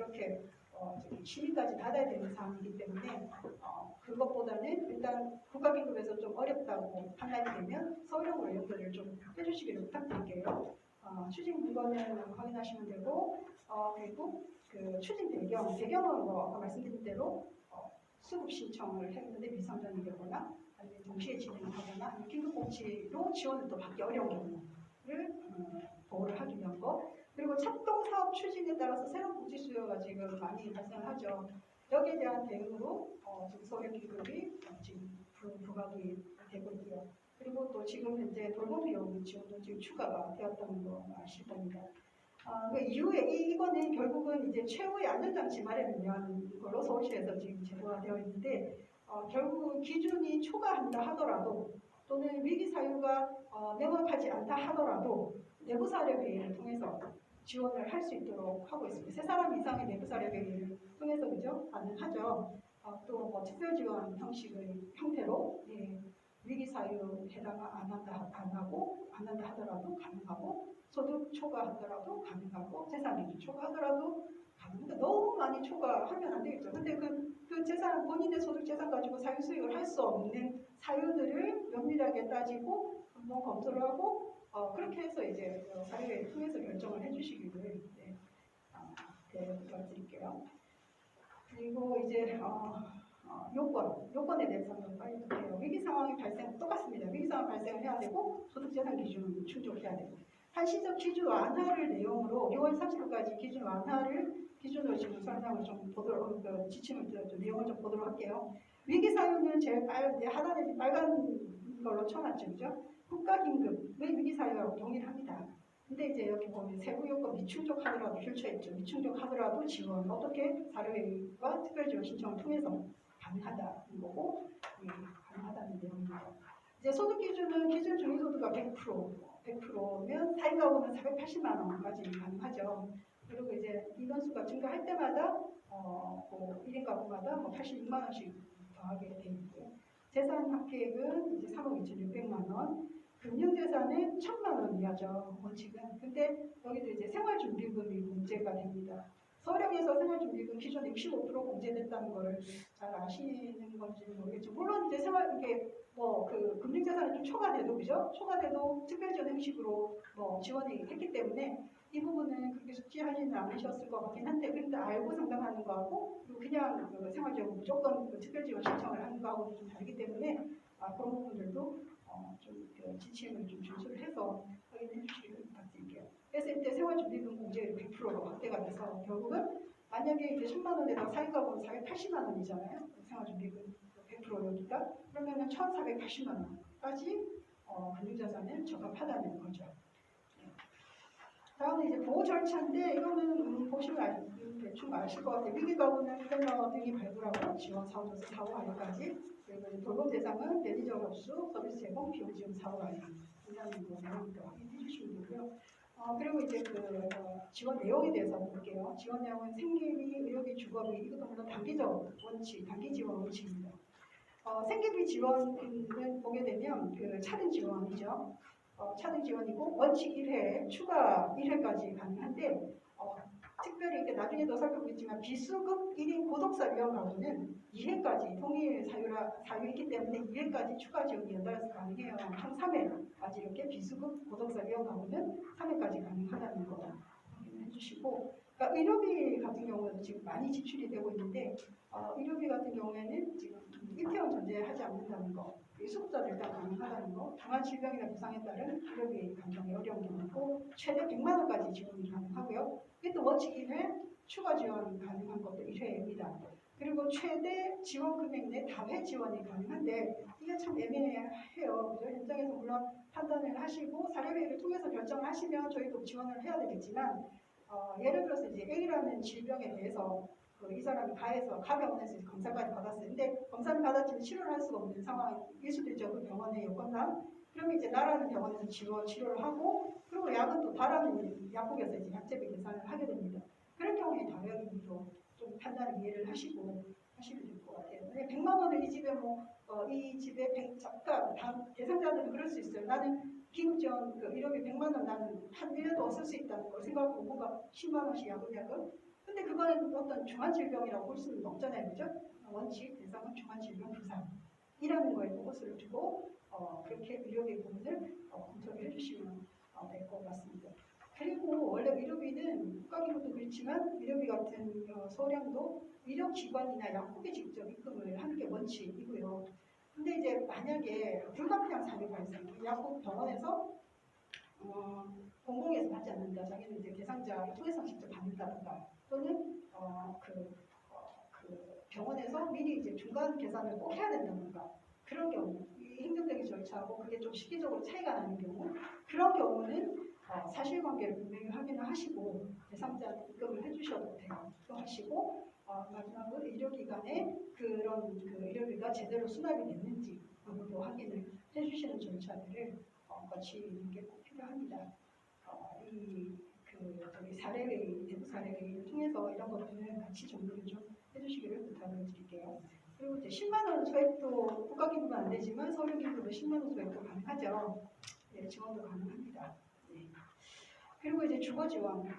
그렇게 어, 심의까지 받아야 되는 사항이기 때문에 어, 그것보다는 일단 국가기금에서 좀 어렵다고 판단이 되면 서울형으로 연결을 좀 해주시기를 부탁드릴게요. 어, 추진 문건을 확인하시면 되고 어, 그리고 그 추진 배경, 배경은 뭐 아까 말씀드린 대로 어, 수급 신청을 했는데 미상전이 되거나 아니면 동시에 진행을 하거나 아니면 긴급복지로 지원을 또 받기 어려운 경우를 음, 보호를 하기 위한 거 그리고 착동 사업 추진에 따라서 새로운 복지 수요가 지금 많이 발생하죠. 여기에 대한 대응으로 어, 지금 서울 기금이 어, 지금 부- 부각이 되고 있고요. 그리고 또 지금 현재 돌봄 비용 지원도 지금 추가가 되었다는 거 아실 겁니다. 아, 그 이후에 이, 이거는 결국은 이제 최후의 안전장치 마련을 걸로 서울시에서 지금 제도가 되어 있는데 어, 결국은 기준이 초과한다 하더라도 또는 위기 사유가 어, 명확하지 않다 하더라도 내부 사례 회의를 통해서 지원을 할 수 있도록 하고 있습니다. 세 사람 이상의 내부 사례 회의를 통해서 그죠 가능하죠. 어, 또뭐 특별 지원 형식의 형태로 예, 위기 사유 해당 안 한다 안 하고 안 한다 하더라도 가능하고 소득 초과하더라도 가능하고 재산 기준 초과하더라도 가능합니다. 너무 많이 초과하면 안 되겠죠. 근데 그, 그 재산 본인의 소득 재산 가지고 사유 수익을 할 수 없는 사유들을 면밀하게 따지고 한번 검토를 하고 어, 그렇게 해서 이제 어, 사례를 통해서 결정을 해주시기를 네, 어, 네, 부탁드릴게요. 그리고 이제 어, 어, 요건, 요건에 대해서 한번 빨리 볼게요. 위기 상황이 발생 똑같습니다. 위기 상황 발생을 해야 되고 소득 재산 기준을 충족해야 되고 한시적 기준 완화를 내용으로 6월 30일까지 기준 완화를 기준으로 지금 설명을 좀 보도록 그 지침을 좀, 좀 내용을 좀 보도록 할게요. 위기 사유는 제일 빨 하단에 빨간 걸로 쳐놨죠, 그죠? 국가긴급의 위기 사유하고 동일합니다. 근데 이제 여기 보면 세부 요건 미충족하더라도 펼쳐있죠. 미충족하더라도 지원 어떻게 사료회의와 특별지원 신청을 통해서 가능하다는 거고 예, 가능하다는 내용입니다. 이제 소득 기준은 기준 중위소득가 100% 100%면 사인가구는 480만 원까지 가능하죠. 그리고 이제 인원수가 증가할 때마다 어, 뭐 1인 가구마다 뭐 86만 원씩 더하게 돼 있고요. 재산 합계액은 이제 3억 2,600만 원, 1,000만 원 이하죠. 원칙은. 근데 여기도 이제 생활준비금이 문제가 됩니다. 서울형에서 생활준비금 기존 65% 공제됐다는 거를 잘 아시는 건지 모르겠죠. 물론 이제 생활 이게 뭐그 금융재산이 좀 초과돼도 그죠? 초과돼도 특별지원 형식으로 뭐 지원이 했기 때문에 이 부분은 그렇게 숙지하지는 않으셨을 것 같긴 한데 그런데 알고 상담하는 거하고 그냥 그 생활지원 무조건 그 특별지원 신청을 하는 거하고는 좀 다르기 때문에 아, 그런 부분들도 어, 좀그 지침을 좀 준수를 해서 확인해 주시기를 부탁드릴게요. 그래서 이때 생활준비금 공제율 100%로 확대가 돼서 결국은 만약에 이제 10만 원에다가 사인가구는 480만 원이잖아요. 생활준비금 100% 여기가 그러면은 1,480만 원까지 어, 금융자산을 적합하다는 거죠. 네. 다음은 이제 보호 절차인데 이거는 음, 보시면 알, 음, 대충 아실 것 같아요. 위기가구는 플래너 등이 발굴하고 지원 사업에서 사후 관리까지 그리고 돌봄 대상은 매니저 접수, 서비스 제공, 비용 지원 사후 관리 이라는 거 내용도 확인해 주시면 되고요. 어, 그리고 이제 그 어, 지원 내용에 대해서 볼게요. 지원 내용은 생계비, 의료비, 주거비 이것도 물론 단기적 원칙, 단기 지원 원칙입니다. 어, 생계비 지원을 보게 되면 그 차등 지원이죠. 어, 차등 지원이고 원칙 1회, 추가 1회까지 가능한데 어, 특별히 이렇게 나중에도 살펴보겠지만 비수급 1인 고독사 위험 가구는 2회까지 동일 사유라 사유이기 때문에 2회까지 추가 지원이 연달아서 가능해요. 총 3회까지 이렇게 비수급 고독사 위험 가구는 3회까지 가능하다는 거 확인해 주시고 그러니까 의료비 같은 경우는 지금 많이 지출이 되고 있는데 어, 의료비 같은 경우에는 지금 입퇴원 전제하지 않는다는 거, 이 수급자들 다 가능하다는 거, 강한 질병이나 부상에 따른 의료비 감당이 어려운 경우고 최대 100만 원까지 지원이 가능하고요. 또 1회 추가 지원 가능한 것도 1회입니다. 그리고 최대 지원 금액 내 다회 지원이 가능한데 이게 참 애매해요. 그죠? 현장에서 물론 판단을 하시고 사례회의를 통해서 결정을 하시면 저희도 지원을 해야 되겠지만 어, 예를 들어서 이제 A라는 질병에 대해서 그 이 사람이 가해서 가병원에서 검사까지 받았어요. 근데 검사를 받았지만 치료를 할 수가 없는 상황일 수도 있죠. 그 병원의 여건상. 그러면 이제 나라는 병원에서 치료, 치료를 하고 그리고 약은 또 다른 약국에서 이제 약제비 계산을 하게 됩니다. 그런 경우에 다혈기로 좀 판단을 이해를 하시고 하시면 될 것 같아요. 만약에 100만 원을 이 집에 뭐, 어, 이 집에 100, 잠깐, 다 대상자들은 그럴 수 있어요. 나는 기금지원 그 의료비 100만 원 나는 한 1년도 없을 수 있다는 걸 생각하고 뭔가 10만 원씩 야금야금. 근데 그거 그거는 어떤 중환질병이라고 볼 수는 없잖아요, 그죠? 원칙 대상은 중환질병 부상이라는 거에 포커스를 두고 어, 그렇게 의료비 부분을 어, 검토를 해주시면 어, 될것 같습니다. 그리고 원래 의료비는 국가기구도 그렇지만 의료비 같은 어, 소량도 의료기관이나 약국에 직접 입금을 하는 게 원칙이고요. 근데 이제 만약에 불가피한 사례 발생, 약국 병원에서 어, 공공에서 받지 않는다, 자기는 이제 대상자를 통해서 직접 받는다든가 또는 어, 그, 어, 그 병원에서 미리 이제 중간 계산을 꼭 해야 된다든가 그런 경우 이 행정적인 절차하고 그게 좀 시기적으로 차이가 나는 경우 그런 경우는 어, 사실관계를 분명히 확인을 하시고 대상자한테 입금을 해주셔도 돼요. 또 하시고 어, 마지막으로 의료기관에 그런 그 의료비가 제대로 수납이 됐는지 그것도 확인을 해주시는 절차들을 어, 거치는 게 꼭 필요합니다. 어, 이 그 사례회의, 대부 사례회의를 통해서 이런 것들을 같이 정리를 좀 해주시기를 부탁을 드릴게요. 그리고 이제 10만 원 소액도 국가 기부는 안 되지만 서울기부로 10만 원 소액도 가능하죠. 네, 지원도 가능합니다. 네. 그리고 이제 주거 지원은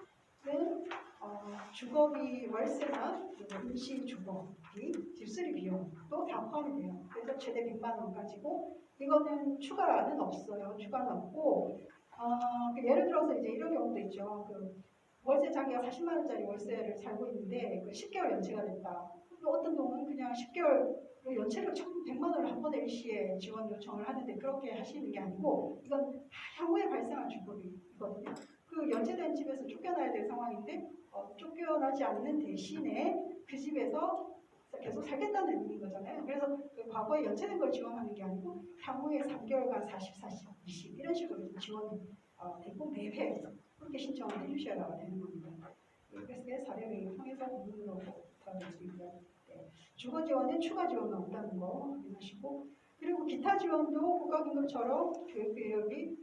어, 주거비 월세나 임시 주거비, 집수리 비용도 다 포함이 돼요. 그래서 최대 100만 원 가지고 이거는 추가는 없어요. 추가는 없고 어, 그 예를 들어서 이제 이런 경우도 있죠. 그 월세 자기가 40만 원짜리 월세를 살고 있는데 그 10개월 연체가 됐다. 또 어떤 동은 그냥 10개월 연체를 100만 원을 한 번에 일시에 지원 요청을 하는데 그렇게 하시는 게 아니고 이건 다 향후에 발생한 주거비거든요. 그 연체된 집에서 쫓겨나야 될 상황인데 어, 쫓겨나지 않는 대신에 그 집에서 계속 살겠다는 의미인 거잖아요. 그래서 그 과거에 연체된 걸 지원하는 게 아니고 향후에 3개월간 40, 40, 20 이런 식으로 좀 지원이 어, 대부분 매회 그렇게 신청을 해주셔야 되는 겁니다. 그래서 그 사례를 통해서 부분으로 부탁을 드리고요. 네. 주거 지원은 추가 지원은 없다는 거 확인하시고 그리고 기타 지원도 국가기금처럼 교육비용이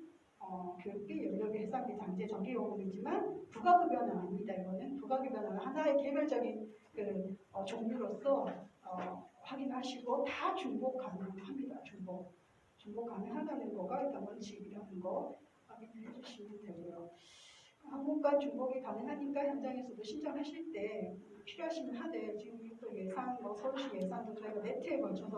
어, 교육비, 연료비, 해상비, 장제, 전기요금이지만 부가급여는 아닙니다. 이거는 부가급여는 하나의 개별적인 그 어, 종류로서 어, 확인하시고 다 중복 가능합니다. 중복 중복 가능하다는 거가 일단 원칙이라는 거 확인해 주시면 되고요. 한국과 중복이 가능하니까 현장에서도 신청하실 때 필요하시면 하되 지금 또 예산, 뭐 서울시 예산도 저희가 네트에 걸쳐서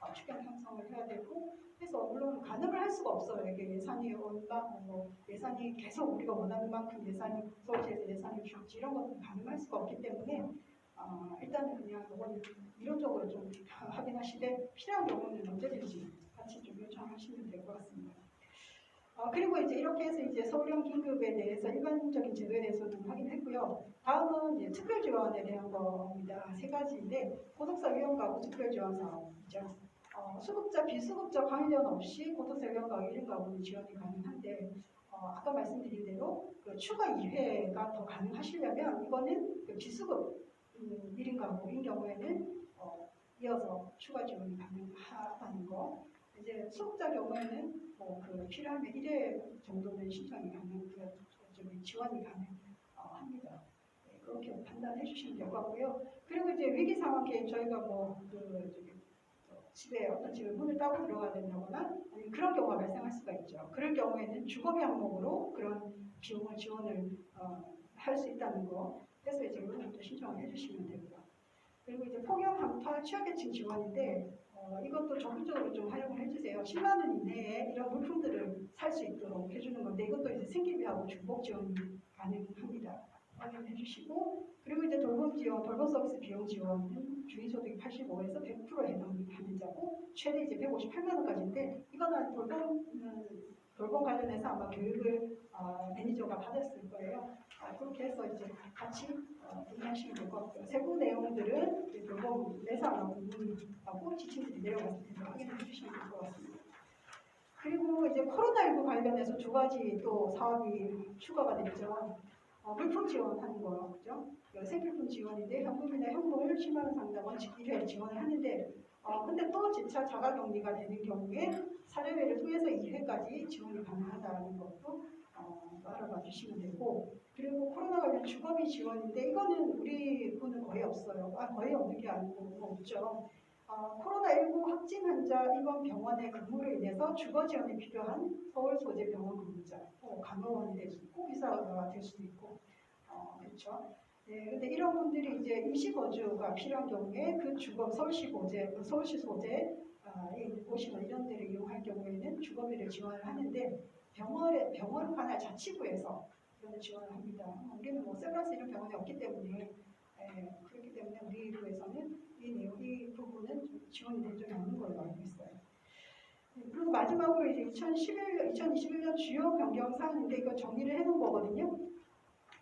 어, 추경 형성을 해야 되고 해서 물론 가능을 할 수가 없어요. 이게 예산이 얼마, 뭐 예산이 계속 우리가 원하는 만큼 예산이 서울시에서 예산을 줄지 이런 것은 가능할 수가 없기 때문에 어, 일단은 그냥 이건 이론적으로 좀 확인하시되 필요한 경우는 언제든지 같이 좀 요청하시면 될 것 같습니다. 어, 그리고 이제 이렇게 해서 이제 서울형 긴급에 대해서 일반적인 제도에 대해서는 확인했고요. 다음은 이제 특별 지원에 대한 겁니다. 세 가지인데 고독사 위험 가구 특별 지원 사업이죠. 어, 수급자 비수급자 관련 없이 고독사 위험 가구 1인 가구는 지원이 가능한데 어, 아까 말씀드린 대로 그 추가 2회가 더 가능하시려면 이거는 그 비수급 음, 1인 가구인 경우에는 어, 이어서 추가 지원이 가능하다는 거. 이제 수급자 경우에는 뭐그 필요하면 1회 정도는 신청이 가능, 그 지원이 가능합니다. 네, 그렇게 판단해 주시면 될 것 같고요. 그리고 이제 위기 상황 에 저희가 뭐그 어, 집에 어떤 집에 문을 따고 들어가야 된다거나 그런 경우가 발생할 수가 있죠. 그럴 경우에는 주거비 항목으로 그런 비용을 지원을 어, 할 수 있다는 거. 그래서 이제 이런 것도 신청을 해주시면 되고요. 그리고 이제 폭염 방파 취약계층 지원인데 어, 이것도 적극적으로 좀 활용을 해주세요. 10만 원 이내에 이런 물품들을 살 수 있도록 해주는 건데 이것도 이제 생계비하고 중복 지원이 가능합니다. 확인해 주시고 그리고 이제 돌봄 지원, 돌봄 서비스 비용 지원은 주인소득 85에서 100% 해당하는 자고 최대 이제 158만 원까지인데 이거는 돌봄 음, 돌봄 관련해서 아마 교육을 어, 매니저가 받았을 거예요. 아, 그렇게 해서 이제 같이 어, 이해하시면 될 것 같고요. 세부 내용들은 그 돌봄 내사 부분하고 지침들이 내려갔을 텐데 확인해 주시면 될 것 같습니다. 그리고 이제 코로나19 관련해서 두 가지 또 사업이 추가가 됐죠. 어, 물품 지원하는 거, 그죠? 그 생필품 지원인데 현금이나 현물 10만 원 상당 원칙 1회 지원을 하는데 어, 근데 또 재차 자가 격리가 되는 경우에 사례회를 통해서 2회까지 지원이 가능하다는 것도 어, 알아봐 주시면 되고 그리고 코로나 관련 주거비 지원인데 이거는 우리 군은 거의 없어요. 아, 거의 없는 게 아니고 뭐 없죠. 어, 코로나19 확진 환자 입원 병원의 근무로 인해서 주거 지원이 필요한 서울 소재 병원 근무자, 어, 간호원이 될수 있고 의사가 될 수도 있고 어, 그렇죠. 네, 근데 이런 분들이 이제 임시 거주가 필요한 경우에 그 주거 서울시 소재, 서울시 소재 아, 이 보시면 이런 데를 이용할 경우에는 주거비를 지원을 하는데 병원에 병원 관할 자치구에서 이런 지원을 합니다. 어, 우리는 뭐 세브란스 이런 병원이 없기 때문에 예, 그렇기 때문에 우리 구에서는 이 내용 이 부분은 좀 지원이 된 적이 없는 걸로 알고 있어요. 네, 그리고 마지막으로 이제 2011, 2021년 주요 변경 사항인데 이거 정리를 해놓은 거거든요.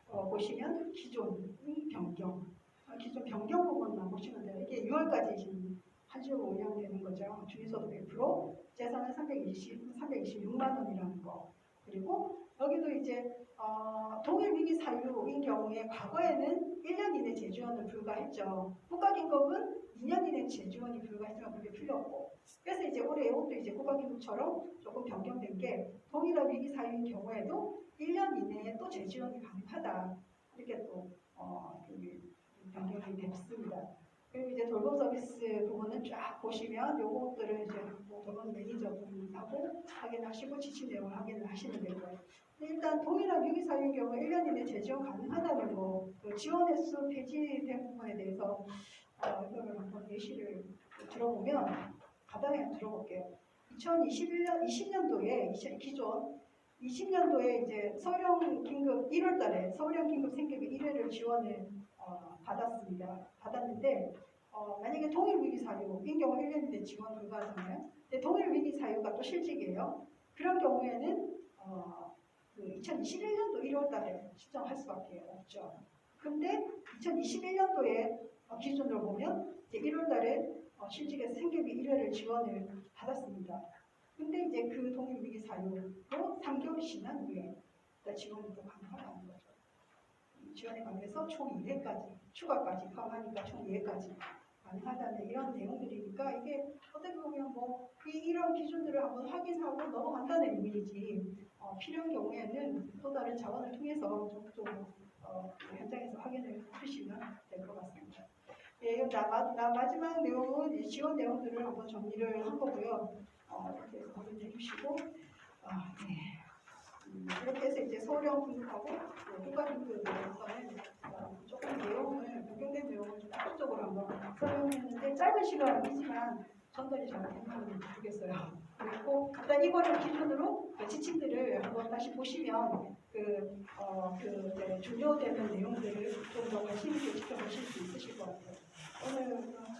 어, 보시면 기존 변경, 아, 기존 변경 부분만 보시면 돼요. 이게 6월까지 지금 한 주로 운영되는 거죠. 중위소득 100%, 재산은 320, 326만 원이라는 거. 그리고 여기도 이제 어, 동일 위기 사유인 경우에 과거에는 1년 이내 재지원을 불가했죠. 국가긴급은 2년 이내 재지원이 불가했지만 그게 풀렸고. 그래서 이제 올해 이것도 이제 국가긴급처럼 조금 변경된 게 동일한 위기 사유인 경우에도 1년 이내에 또 재지원이 가능하다. 이렇게 또 어, 그 변경이 됐습니다. 그리고 이제 돌봄 서비스 부분은 쫙 보시면 요 것들을 이제 뭐 돌봄 매니저분하고 확인하시고 지침 내용을 확인을 하시면 되고요. 일단 동일한 위기 사유인 경우 1년 이내 재지원 가능하다는 거, 그 지원 횟수 폐지된 부분에 대해서 어, 이거를 한번 예시를 들어보면 간단하게 들어볼게요. 2021년 20년도에 기존 20년도에 이제 서울형 긴급 1월달에 서울형 긴급 생계비 1회를 지원을 어, 받았습니다. 받았는데 어, 만약에 동일 위기 사유 인 경우 1년 이내 지원 불가하잖아요. 근데 동일 위기 사유가 또 실직이에요. 그런 경우에는 어, 그 2021년도 1월달에 신청할 수밖에 없죠. 근데 2021년도에 어, 기준으로 보면 이제 1월달에 어, 실직에서 생계비 1회를 지원을 받았습니다. 근데 이제 그 동일 위기 사유로 3개월이 지난 후에 지원이 또 가능하다는 지원에 관해서 총 2회까지 추가까지 포함하니까 총 2회까지 가능하다는 이런 내용들이니까 이게 어떻게 보면 뭐 이, 이런 기준들을 한번 확인하고 넘어간다는 의미이지 어, 필요한 경우에는 또 다른 자원을 통해서 적극적으로 어, 현장에서 확인을 해주시면 될 것 같습니다. 예, 나, 마- 나 마지막 내용은 이 지원 내용들을 한번 정리를 한 거고요. 어, 이렇게 확인해 주시고, 아, 네. 음, 이렇게 해서 서울형 등급하고 국가 등급에 대해서는 어, 조금 내용을 변경된 내용을 좀 적극적으로 한번 설명했는데 짧은 시간이지만 전달이 잘 됐는지 모르겠어요. 그리고 일단 이거를 기준으로 그 지침들을 한번 다시 보시면 그, 어, 그 이제 중요되는 내용들을 좀 더 관심 있게 지켜보실 수 있으실 것 같아요. 오늘 어,